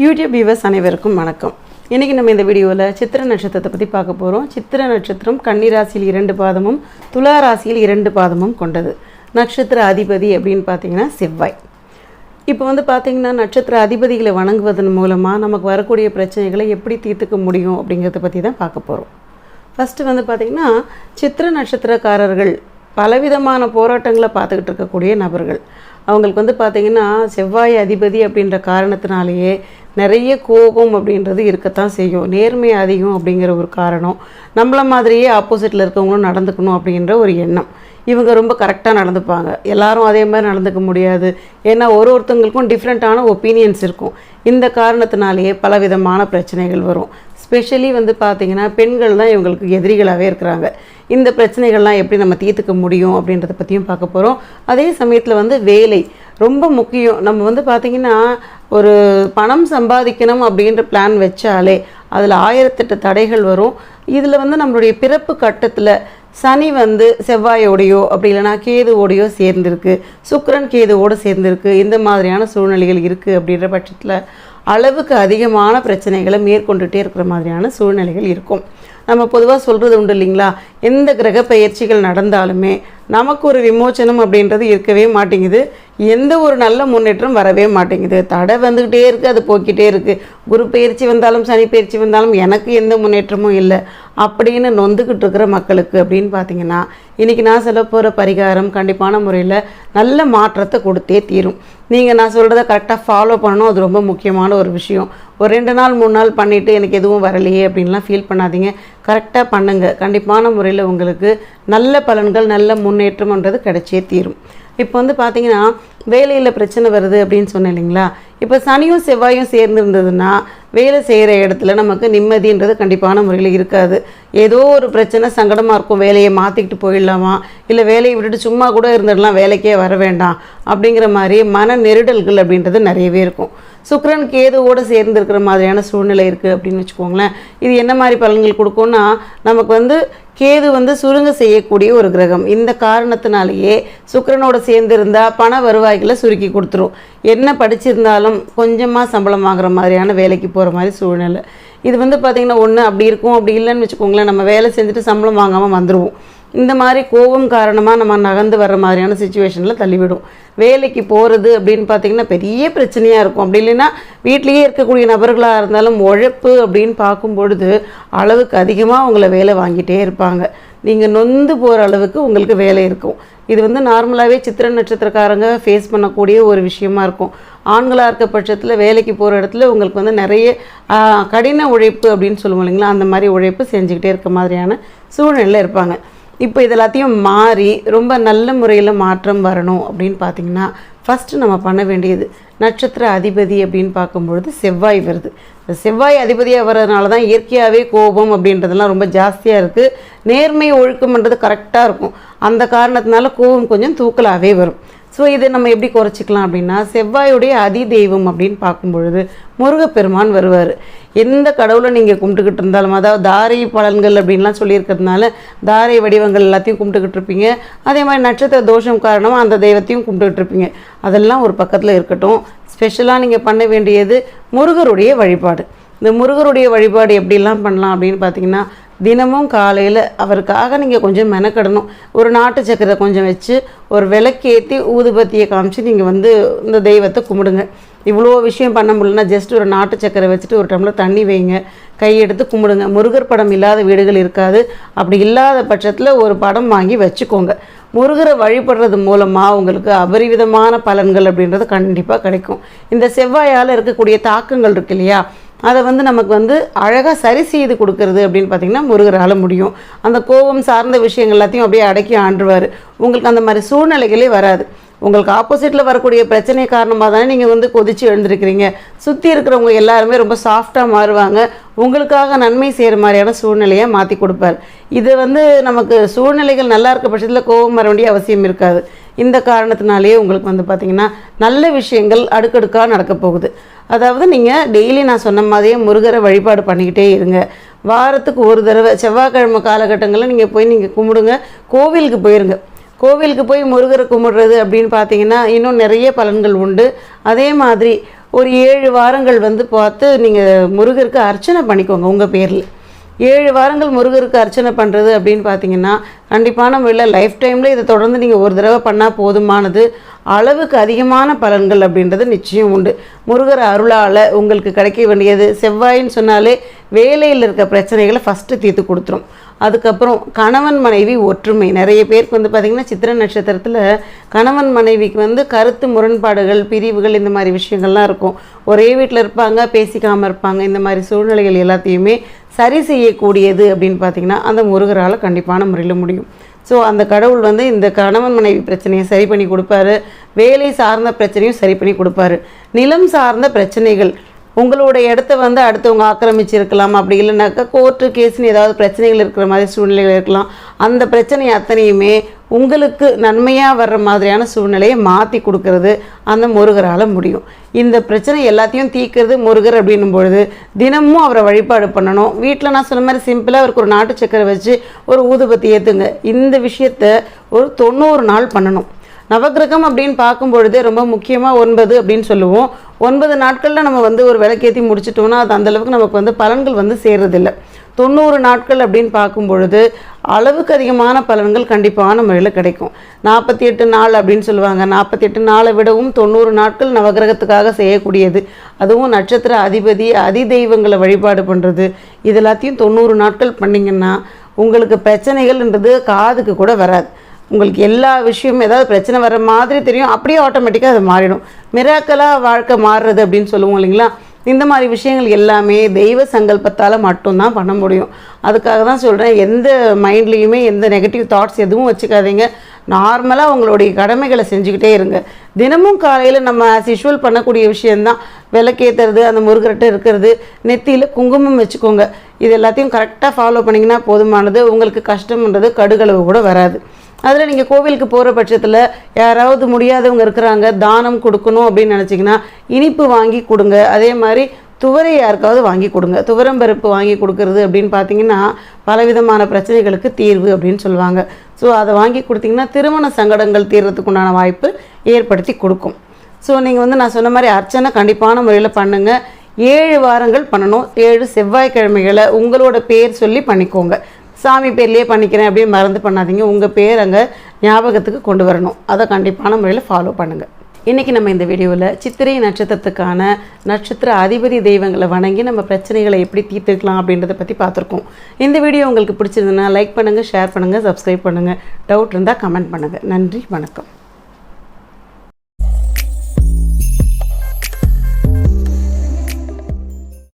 YouTube viewers அனைவருக்கும் வணக்கம். இன்றைக்கி நம்ம இந்த வீடியோவில் சித்திர நட்சத்திரத்தை பற்றி பார்க்க போகிறோம் சித்திர நட்சத்திரம் கன்னிராசியில் இரண்டு பாதமும் துலா ராசியில் இரண்டு பாதமும் கொண்டது. நட்சத்திர அதிபதி அப்படின்னு பார்த்தீங்கன்னா செவ்வாய். இப்போ வந்து பார்த்தீங்கன்னா நட்சத்திர அதிபதிகளை வணங்குவதன் மூலமாக நமக்கு வரக்கூடிய பிரச்சனைகளை எப்படி தீர்த்துக்க முடியும் அப்படிங்கிறத பற்றி தான் பார்க்க போகிறோம் ஃபஸ்ட்டு வந்து பார்த்திங்கன்னா சித்திர நட்சத்திரக்காரர்கள் பலவிதமான போராட்டங்களை பார்த்துக்கிட்டு இருக்கக்கூடிய நபர்கள். அவங்களுக்கு வந்து பார்த்திங்கன்னா செவ்வாய் அதிபதி அப்படின்ற காரணத்தினாலேயே நிறைய கோபம் அப்படின்றது இருக்கத்தான் செய்யும். நேர்மை அதிகம் அப்படிங்கிற ஒரு காரணம். நம்மள மாதிரியே ஆப்போசிட்டில் இருக்கவங்களும் நடந்துக்கணும் அப்படின்ற ஒரு எண்ணம். இவங்க ரொம்ப கரெக்டாக நடந்துப்பாங்க. எல்லாரும் அதே மாதிரி நடந்துக்க முடியாது. ஏன்னா ஒரு ஒருத்தவங்களுக்கும் டிஃப்ரெண்ட்டான ஒப்பீனியன்ஸ் இருக்கும். இந்த காரணத்தினாலேயே பலவிதமான பிரச்சனைகள் வரும். ஸ்பெஷலி வந்து பார்த்திங்கன்னா பெண்கள் தான் இவங்களுக்கு எதிரிகளாகவே இருக்கிறாங்க. இந்த பிரச்சனைகள்லாம் எப்படி நம்ம தீர்த்துக்க முடியும் அப்படின்றத பற்றியும் பார்க்க போகிறோம் அதே சமயத்தில் வந்து வேலை ரொம்ப முக்கியம். நம்ம வந்து பார்த்திங்கன்னா ஒரு பணம் சம்பாதிக்கணும் அப்படின்ற பிளான் வச்சாலே அதில் ஆயிரத்தெட்டு தடைகள் வரும். இதில் வந்து நம்மளுடைய பிறப்பு கட்டத்தில் சனி வந்து செவ்வாயோடையோ அப்படி இல்லைனா கேதுவோடையோ சேர்ந்திருக்கு. சுக்கரன் கேதுவோடு சேர்ந்திருக்கு. இந்த மாதிரியான சூழ்நிலைகள் இருக்குது அப்படின்ற பட்சத்தில் அளவுக்கு அதிகமான பிரச்சனைகளை மேற்கொண்டுட்டே இருக்கிற மாதிரியான சூழ்நிலைகள் இருக்கும். நம்ம பொதுவாக சொல்கிறது உண்டு இல்லைங்களா? எந்த கிரக பயிற்சிகள் நடந்தாலுமே நமக்கு ஒரு விமோச்சனம் அப்படின்றது இருக்கவே மாட்டேங்குது. எந்த ஒரு நல்ல முன்னேற்றம் வரவே மாட்டேங்குது. தடை வந்துக்கிட்டே இருக்குது அது போய்கிட்டே இருக்குது குரு பயிற்சி வந்தாலும் சனி பயிற்சி வந்தாலும் எனக்கு எந்த முன்னேற்றமும் இல்லை. அப்படின்னு நொந்துக்கிட்டு இருக்கிற மக்களுக்கு அப்படின்னு பார்த்தீங்கன்னா இன்றைக்கி நான் சொல்ல போகிற பரிகாரம் கண்டிப்பான முறையில் நல்ல மாற்றத்தை கொடுத்தே தீரும். நீங்கள் நான் சொல்கிறத கரெக்டாக ஃபாலோ பண்ணணும். அது ரொம்ப முக்கியமான ஒரு விஷயம். ஒரு ரெண்டு நாள் மூணு நாள் பண்ணிவிட்டு எனக்கு எதுவும் வரலையே அப்படின்லாம் ஃபீல் பண்ணாதீங்க. கரெக்டாக பண்ணுங்கள் கண்டிப்பான முறையில் உங்களுக்கு நல்ல பலன்கள் நல்ல முன்னேற்றம்ன்றது கிடைச்சே தீரும். இப்போ வந்து பார்த்தீங்கன்னா வேலையில் பிரச்சனை வருது அப்படின்னு சொன்னேன் இல்லைங்களா? இப்போ சனியும் செவ்வாயும் சேர்ந்து இருந்ததுன்னா வேலை செய்கிற இடத்துல நமக்கு நிம்மதின்றது கண்டிப்பான முறையில் இருக்காது. ஏதோ ஒரு பிரச்சனை சங்கடமாக இருக்கும் வேலையை மாற்றிக்கிட்டு போயிடலாமா? இல்லை வேலையை விட்டுட்டு சும்மா கூட இருந்துடலாம் வேலைக்கே வர வேண்டாம் அப்படிங்கிற மாதிரி மன நெருடல்கள் அப்படின்றது நிறையவே இருக்கும். சுக்கரன் கேதுவோடு சேர்ந்து இருக்கிற மாதிரியான சூழ்நிலை இருக்குது அப்படின்னு வச்சுக்கோங்களேன். இது என்ன மாதிரி பலன்கள் கொடுக்கும்னா நமக்கு வந்து கேது வந்து சுருங்க செய்யக்கூடிய ஒரு கிரகம். இந்த காரணத்தினாலேயே சுக்கரனோட சேர்ந்துருந்தால் பண வருவாய்களை சுருக்கி கொடுத்துரும். என்ன படிச்சிருந்தாலும் கொஞ்சமாக சம்பளம் வாங்குற மாதிரியான வேலைக்கு போகிற மாதிரி சூழ்நிலை. இது வந்து பார்த்திங்கன்னா ஒன்று அப்படி இருக்கும் அப்படி இல்லைன்னு வச்சுக்கோங்களேன் நம்ம வேலை செஞ்சுட்டு சம்பளம் வாங்காமல் வந்துடுவோம் இந்த மாதிரி கோபம் காரணமாக நம்ம நகர்ந்து வர்ற மாதிரியான சுச்சுவேஷனில் தள்ளிவிடும். வேலைக்கு போகிறது அப்படின்னு பார்த்திங்கன்னா பெரிய பிரச்சனையாக இருக்கும். அப்படி இல்லைன்னா வீட்லேயே இருக்கக்கூடிய நபர்களாக இருந்தாலும் உழைப்பு அப்படின்னு பார்க்கும் பொழுது அளவுக்கு அதிகமாக அவங்கள வேலை வாங்கிட்டே இருப்பாங்க. நீங்கள் நொந்து போகிற அளவுக்கு உங்களுக்கு வேலை இருக்கும். இது வந்து நார்மலாகவே சித்திர நட்சத்திரக்காரங்க ஃபேஸ் பண்ணக்கூடிய ஒரு விஷயமா இருக்கும். ஆண்களாக இருக்க பட்சத்தில் வேலைக்கு போகிற இடத்துல உங்களுக்கு வந்து நிறைய கடின உழைப்பு அப்படின்னு சொல்லுவோம் இல்லைங்களா? அந்த மாதிரி உழைப்பு செஞ்சுக்கிட்டே இருக்க மாதிரியான சூழ்நிலையில் இருப்பாங்க. இப்போ இது எல்லாத்தையும் மாறி ரொம்ப நல்ல முறையில் மாற்றம் வரணும் அப்படின்னு பார்த்தீங்கன்னா ஃபஸ்ட்டு நம்ம பண்ண வேண்டியது நட்சத்திர அதிபதி அப்படின்னு பார்க்கும்பொழுது செவ்வாய் வருது. செவ்வாய் அதிபதியாக வர்றதுனால தான் இயற்கையாகவே கோபம் அப்படின்றதெல்லாம் ரொம்ப ஜாஸ்தியாக இருக்குது நேர்மை ஒழுக்கம்ன்றது கரெக்டாக இருக்கும். அந்த காரணத்தினால கோபம் கொஞ்சம் தூக்கலாகவே வரும். ஸோ இதை நம்ம எப்படி குறைச்சிக்கலாம் அப்படின்னா செவ்வாயுடைய அதி தெய்வம் அப்படின்னு பார்க்கும் பொழுது முருகப்பெருமான் வருவார். எந்த கடவுளை நீங்கள் கும்பிட்டுக்கிட்டு இருந்தாலும் அதாவது தாரை பலன்கள் அப்படின்லாம் சொல்லியிருக்கிறதுனால தாரை வடிவங்கள் எல்லாத்தையும் கும்பிட்டுக்கிட்டு இருப்பீங்க. அதே மாதிரி நட்சத்திர தோஷம் காரணமாக அந்த தெய்வத்தையும் கும்பிட்டுக்கிட்டு இருப்பீங்க. அதெல்லாம் ஒரு பக்கத்தில் இருக்கட்டும். ஸ்பெஷலாக நீங்கள் பண்ண வேண்டியது முருகருடைய வழிபாடு. இந்த முருகருடைய வழிபாடு எப்படிலாம் பண்ணலாம் அப்படின்னு பார்த்தீங்கன்னா தினமும் காலையில் அவருக்காக நீங்கள் கொஞ்சம் மெனக்கடணும். ஒரு நாட்டு சக்கரை கொஞ்சம் வச்சு ஒரு விளக்கேற்றி ஊதுபத்தியை காமிச்சு நீங்கள் வந்து இந்த தெய்வத்தை கும்பிடுங்க. இவ்வளோ விஷயம் பண்ண முடியலன்னா ஜஸ்ட் ஒரு நாட்டு சக்கரை வச்சுட்டு ஒரு டம்ளர் தண்ணி வைங்க. கையெடுத்து கும்பிடுங்க. முருகர் படம் இல்லாத வீடுகள் இருக்காது. அப்படி இல்லாத பட்சத்தில் ஒரு படம் வாங்கி வச்சுக்கோங்க. முருகரை வழிபடுறது மூலமாக உங்களுக்கு அபரிவிதமான பலன்கள் அப்படின்றது கண்டிப்பாக கிடைக்கும். இந்த செவ்வாயால் இருக்கக்கூடிய தாக்கங்கள் இருக்கு இல்லையா? அதை வந்து நமக்கு வந்து அழகாக சரி செய்து கொடுக்கறது அப்படின்னு பார்த்தீங்கன்னா முருகரால் முடியும். அந்த கோபம் சார்ந்த விஷயங்கள் எல்லாத்தையும் அப்படியே அடக்கி ஆண்டுவார். உங்களுக்கு அந்த மாதிரி சூழ்நிலைகளே வராது. உங்களுக்கு ஆப்போசிட்டில் வரக்கூடிய பிரச்சனை காரணமாக தானே நீங்கள் வந்து கொதிச்சு எழுந்திருக்கிறீங்க. சுற்றி இருக்கிறவங்க எல்லாருமே ரொம்ப சாஃப்டாக மாறுவாங்க. உங்களுக்காக நன்மை செய்கிற மாதிரியான சூழ்நிலையை மாற்றி கொடுப்பார். இது வந்து நமக்கு சூழ்நிலைகள் நல்லா இருக்க பட்சத்தில் கோபம் வர வேண்டிய அவசியம் இருக்காது. இந்த காரணத்தினாலேயே உங்களுக்கு வந்து பார்த்திங்கன்னா நல்ல விஷயங்கள் அடுக்கடுக்காக நடக்க போகுது. அதாவது நீங்கள் டெய்லி நான் சொன்ன மாதிரியே முருகரை வழிபாடு பண்ணிக்கிட்டே இருங்க. வாரத்துக்கு ஒரு தடவை செவ்வாய்க்கிழமை காலகட்டங்களில் நீங்கள் போய் நீங்கள் கும்பிடுங்க. கோவிலுக்கு போயிருங்க. கோவிலுக்கு போய் முருகரை கும்பிடுறது அப்படின்னு பார்த்தீங்கன்னா இன்னும் நிறைய பலன்கள் உண்டு. அதே மாதிரி ஒரு ஏழு வாரங்கள் வந்து பார்த்து நீங்கள் முருகருக்கு அர்ச்சனை பண்ணிக்கோங்க உங்கள் பேரில். ஏழு வாரங்கள் முருகருக்கு அர்ச்சனை பண்ணுறது அப்படின்னு பார்த்தீங்கன்னா கண்டிப்பான முறையில் லைஃப் டைமில் இதை தொடர்ந்து நீங்கள் ஒரு தடவை பண்ணால் போதுமானது. அளவுக்கு அதிகமான பலன்கள் அப்படின்றது நிச்சயம் உண்டு. முருகர் அருளால் உங்களுக்கு கிடைக்க வேண்டியது செவ்வாயின்னு சொன்னாலே வேலையில் இருக்க பிரச்சனைகளை ஃபஸ்ட்டு தீர்த்து கொடுத்துரும். அதுக்கப்புறம் கணவன் மனைவி ஒற்றுமை. நிறைய பேருக்கு வந்து பார்த்திங்கன்னா சித்திர நட்சத்திரத்தில் கணவன் மனைவிக்கு வந்து கருத்து முரண்பாடுகள் பிரிவுகள் இந்த மாதிரி விஷயங்கள்லாம் இருக்கும். ஒரே வீட்டில் இருப்பாங்க பேசிக்காமல் இருப்பாங்க. இந்த மாதிரி சூழ்நிலைகள் எல்லாத்தையுமே சரி செய்யக்கூடியது அப்படின்னு பார்த்தீங்கன்னா அந்த முருகரால் கண்டிப்பான முறையில் முடியும். ஸோ அந்த கடவுள் வந்து இந்த கணவன் மனைவி பிரச்சனையை சரி பண்ணி கொடுப்பாரு. வேலை சார்ந்த பிரச்சனையும் சரி பண்ணி கொடுப்பாரு. நிலம் சார்ந்த பிரச்சனைகள் உங்களோட இடத்த வந்து அடுத்தவங்க ஆக்கிரமிச்சிருக்கலாம். அப்படி இல்லைனாக்கா கோர்ட்டு கேஸ்னு ஏதாவது பிரச்சனைகள் இருக்கிற மாதிரி சூழ்நிலைகள் இருக்கலாம். அந்த பிரச்சனை அத்தனையுமே உங்களுக்கு நன்மையாக வர்ற மாதிரியான சூழ்நிலையை மாற்றி கொடுக்கறது அந்த முருகரால் முடியும். இந்த பிரச்சனை எல்லாத்தையும் தீக்கிறது முருகர் அப்படின்னும் பொழுது தினமும் அவரை வழிபாடு பண்ணணும். வீட்டில் நான் சொன்ன மாதிரி சிம்பிளாக அவருக்கு ஒரு நாட்டு சக்கரை வச்சு ஒரு ஊதுபத்தி ஏற்றுங்க இந்த விஷயத்த ஒரு தொண்ணூறு நாள் பண்ணணும். நவக்கிரகம் அப்படின்னு பார்க்கும்பொழுதே ரொம்ப முக்கியமாக ஒன்பது அப்படின்னு சொல்லுவோம். ஒன்பது நாட்களில் நம்ம வந்து ஒரு விளக்கேற்றி முடிச்சிட்டோம்னா அது அந்தளவுக்கு நமக்கு வந்து பலன்கள் வந்து சேர்றதில்லை. தொண்ணூறு நாட்கள் அப்படின்னு பார்க்கும் பொழுது அளவுக்கு அதிகமான பலன்கள் கண்டிப்பான முறையில் கிடைக்கும். நாற்பத்தி எட்டு நாள் அப்படின்னு சொல்லுவாங்க. நாற்பத்தி எட்டு நாளை விடவும் தொண்ணூறு நாட்கள் நவகிரகத்துக்காக செய்யக்கூடியது. அதுவும் நட்சத்திர அதிபதி அதி தெய்வங்களை வழிபாடு பண்ணுறது இது எல்லாத்தையும் தொண்ணூறு நாட்கள் பண்ணிங்கன்னா உங்களுக்கு பிரச்சனைகள்ன்றது காதுக்கு கூட வராது. உங்களுக்கு எல்லா விஷயமும் ஏதாவது பிரச்சனை வர மாதிரி தெரியும் அப்படியே ஆட்டோமேட்டிக்காக அது மாறிடும். மிராக்கலாக வாழ்க்கை மாறுறது அப்படின்னு சொல்லுவோம் இல்லைங்களா? இந்த மாதிரி விஷயங்கள் எல்லாமே தெய்வ சங்கல்பத்தால் மட்டும்தான் பண்ண முடியும். அதுக்காக தான் சொல்கிறேன் எந்த மைண்ட்லேயுமே எந்த நெகட்டிவ் தாட்ஸ் எதுவும் வச்சுக்காதீங்க. நார்மலாக உங்களுடைய கடமைகளை செஞ்சுக்கிட்டே இருங்க. தினமும் காலையில் நம்ம ஆஸ் யூஷுவல் பண்ணக்கூடிய விஷயந்தான் விளக்கேற்றுறது அந்த முருகர்கிட்ட இருக்கிறது நெத்தியில் குங்குமம் வச்சுக்கோங்க. இது எல்லாத்தையும் கரெக்டாக ஃபாலோ பண்ணிங்கன்னா போதுமானது. உங்களுக்கு கஷ்டம்ன்றது கடுகளவு கூட வராது. அதில் நீங்கள் கோவிலுக்கு போகிற பட்சத்தில் யாராவது முடியாதவங்க இருக்கிறாங்க தானம் கொடுக்கணும் அப்படின்னு நினச்சிங்கன்னா இனிப்பு வாங்கி கொடுங்க. அதே மாதிரி துவரை யாருக்காவது வாங்கி கொடுங்க. துவரம் பருப்பு வாங்கி கொடுக்கறது அப்படின்னு பார்த்தீங்கன்னா பலவிதமான பிரச்சனைகளுக்கு தீர்வு அப்படின்னு சொல்லுவாங்க. ஸோ அதை வாங்கி கொடுத்தீங்கன்னா திருமண சங்கடங்கள் தீர்றதுக்கு உண்டான வாய்ப்பு ஏற்படுத்தி கொடுக்கும். ஸோ நீங்கள் வந்து நான் சொன்ன மாதிரி அர்ச்சனை கண்டிப்பான முறையில் பண்ணுங்கள் ஏழு வாரங்கள் பண்ணணும். ஏழு செவ்வாய்க்கிழமைகளை உங்களோட பேர் சொல்லி பண்ணிக்கோங்க. சாமி பேர்லேயே பண்ணிக்கிறேன் அப்படின்னு மறந்து பண்ணாதீங்க. உங்கள் பேர் அங்கே ஞாபகத்துக்கு கொண்டு வரணும். அதை கண்டிப்பான முறையில் ஃபாலோ பண்ணுங்கள் இன்றைக்கி நம்ம இந்த வீடியோவில் சித்திரை நட்சத்திரத்துக்கான நட்சத்திர அதிபதி தெய்வங்களை வணங்கி நம்ம பிரச்சனைகளை எப்படி தீர்த்துக்கலாம் அப்படின்றத பற்றி பார்த்துருக்கோம். இந்த வீடியோ உங்களுக்கு பிடிச்சிருந்ததுன்னா லைக் பண்ணுங்கள் ஷேர் பண்ணுங்கள் சப்ஸ்கிரைப் பண்ணுங்கள் டவுட் இருந்தால் கமெண்ட் பண்ணுங்கள் நன்றி வணக்கம்.